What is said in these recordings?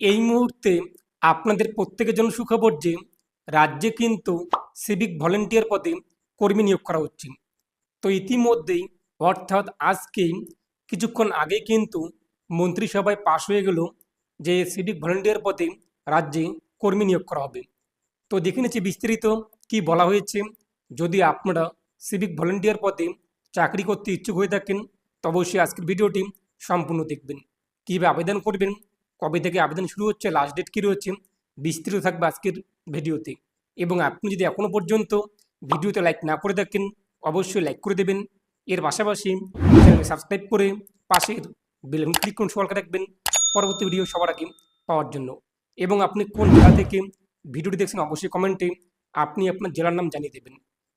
এই মুহূর্তে আপনাদের প্রত্যেকের জন্য সুখবর যে রাজ্যে কিন্তু সিভিক ভলেন্টিয়ার পদে কর্মী নিয়োগ করা হচ্ছে। তো ইতিমধ্যেই, অর্থাৎ আজকেই, কিছুক্ষণ আগে কিন্তু মন্ত্রিসভায় পাশ হয়ে গেল যে সিভিক ভলেন্টিয়ার পদে রাজ্যে কর্মী নিয়োগ করা হবে। তো দেখে নিচ্ছি বিস্তারিত কি বলা হয়েছে। যদি আপনারা সিভিক ভলেন্টিয়ার পদে চাকরি করতে ইচ্ছুক হয়ে থাকেন, তবে অবশ্যই আজকের ভিডিওটি সম্পূর্ণ দেখবেন। কীভাবে আবেদন করবেন কবে থেকে আবেদন শুরু হচ্ছে লাস্ট ডেট কী রয়েছে বিস্তৃত থাকবে আজকের ভিডিওতে। এবং আপনি যদি এখনও পর্যন্ত ভিডিওতে লাইক না করে থাকেন, অবশ্যই লাইক করে দেবেন। এর পাশাপাশি চ্যানেলকে সাবস্ক্রাইব করে পাশের বেল ক্লিক করুন সকালকে রাখবেন পরবর্তী ভিডিও সবার আগে পাওয়ার জন্য। এবং আপনি কোন জেলা থেকে ভিডিওটি দেখছেন, অবশ্যই কমেন্টে আপনি আপনার জেলার নাম জানিয়ে দেবেন।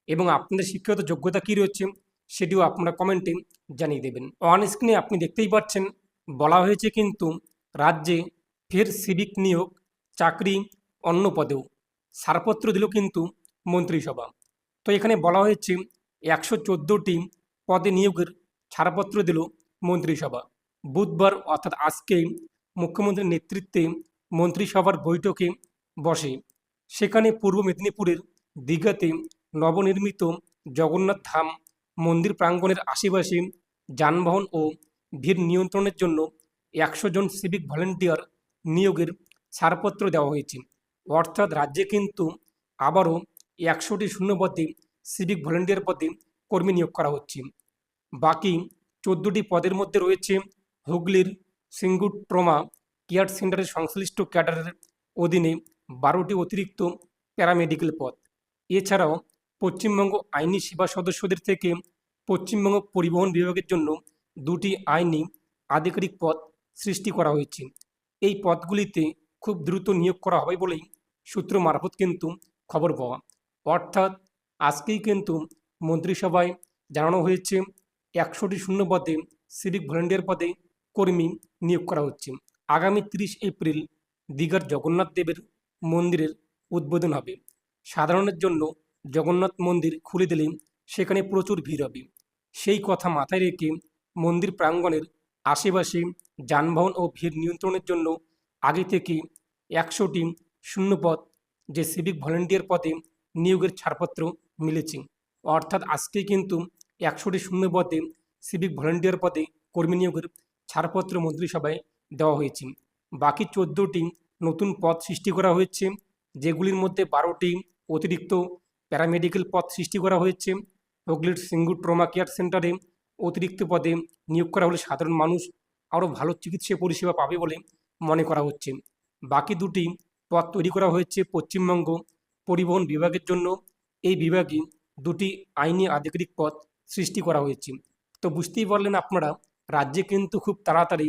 এবং আপনাদের শিক্ষাগত যোগ্যতা কী রয়েছে, সেটিও আপনারা কমেন্টে জানিয়ে দেবেন। অন স্ক্রিনে আপনি দেখতেই পাচ্ছেন, বলা হয়েছে কিন্তু রাজ্যে ফের সিভিক নিয়োগ, চাকরি, অন্য পদেও। ছাড়পত্র দিল কিন্তু মন্ত্রিসভা। তো এখানে বলা হয়েছে, একশো চোদ্দোটি পদে নিয়োগের ছাড়পত্র দিল মন্ত্রিসভা। বুধবার অর্থাৎ আজকে মুখ্যমন্ত্রীর নেতৃত্বে মন্ত্রিসভার বৈঠকে বসে। সেখানে পূর্ব মেদিনীপুরের দীঘাতে নবনির্মিত জগন্নাথ ধাম মন্দির প্রাঙ্গণের আশেপাশে যানবাহন ও ভিড় নিয়ন্ত্রণের জন্য একশো জন সিভিক ভলেন্টিয়ার নিয়োগের ছাড়পত্র দেওয়া হয়েছে। অর্থাৎ রাজ্যে কিন্তু আবারও একশোটি শূন্য পদে সিভিক ভলেন্টিয়ার পদে কর্মী নিয়োগ করা হচ্ছে। বাকি চোদ্দোটি পদের মধ্যে রয়েছে হুগলির সিঙ্গুর ট্রমা কেয়ার সেন্টারের সংশ্লিষ্ট ক্যাডারের অধীনে বারোটি অতিরিক্ত প্যারামেডিক্যাল পদ। এছাড়াও পশ্চিমবঙ্গ আইনি সেবা সদস্যদের থেকে পশ্চিমবঙ্গ পরিবহন বিভাগের জন্য দুটি আইনি আধিকারিক পদ সৃষ্টি করা হয়েছে। এই পদগুলিতে খুব দ্রুত নিয়োগ করা হবে বলেই সূত্র মারফত কিন্তু খবর পাওয়া। অর্থাৎ আজকেই কিন্তু মন্ত্রিসভায় জানানো হয়েছে, একশোটি শূন্য পদে সিভিক ভলেন্টিয়ার পদে কর্মী নিয়োগ করা হচ্ছে। আগামী তিরিশ এপ্রিল দীঘার জগন্নাথ দেবের মন্দিরের উদ্বোধন হবে। সাধারণের জন্য জগন্নাথ মন্দির খুলে দিলে সেখানে প্রচুর ভিড় হবে। সেই কথা মাথায় রেখে মন্দির প্রাঙ্গণের আশেপাশে যানবাহন ও ভিড় নিয়ন্ত্রণের জন্য আগে থেকে একশোটি শূন্যপদ যে সিভিক ভলেন্টিয়ার পদে নিয়োগের ছাড়পত্র মিলেছে। অর্থাৎ আজকে কিন্তু একশোটি শূন্য পদে সিভিক ভলেন্টিয়ার পদে কর্মী নিয়োগের ছাড়পত্র মন্ত্রিসভায় দেওয়া হয়েছে। বাকি চোদ্দোটি নতুন পদ সৃষ্টি করা হয়েছে, যেগুলির মধ্যে বারোটি অতিরিক্ত প্যারামেডিক্যাল পদ সৃষ্টি করা হয়েছে। হুগলির সিঙ্গুর ট্রমা কেয়ার সেন্টারে অতিরিক্ত পদে নিয়োগ করা হলে সাধারণ মানুষ আরও ভালো চিকিৎসা পরিষেবা পাবে বলে মনে করা হচ্ছে। বাকি দুটি পদ তৈরি করা হয়েছে পশ্চিমবঙ্গ পরিবহন বিভাগের জন্য। এই বিভাগে দুটি আইনি আধিকারিক পদ সৃষ্টি করা হয়েছে। তো বুঝতেই পারলেন আপনারা, রাজ্যে কিন্তু খুব তাড়াতাড়ি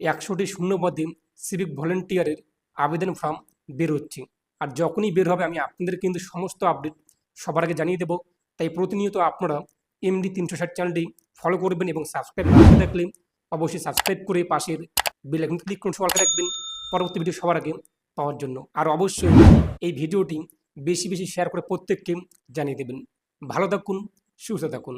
একশোটি শূন্য পদে সিভিক ভলেন্টিয়ারের আবেদন ফর্ম বের হচ্ছে। আর যখনই বের হবে, আমি আপনাদের কিন্তু সমস্ত আপডেট সবার আগে জানিয়ে দেবো। তাই প্রতিনিয়ত আপনারা এমডি তিনশো ষাট চ্যানেলটি ফলো করবেন এবং সাবস্ক্রাইব না থাকলে অবশ্যই সাবস্ক্রাইব করে পাশের বেল আইকন ক্লিক করুন, সবাই রাখবেন পরবর্তী ভিডিও সবার আগে পাওয়ার জন্য। আর অবশ্যই এই ভিডিওটি বেশি বেশি শেয়ার করে প্রত্যেককে জানিয়ে দেবেন। ভালো থাকুন, সুস্থ থাকুন।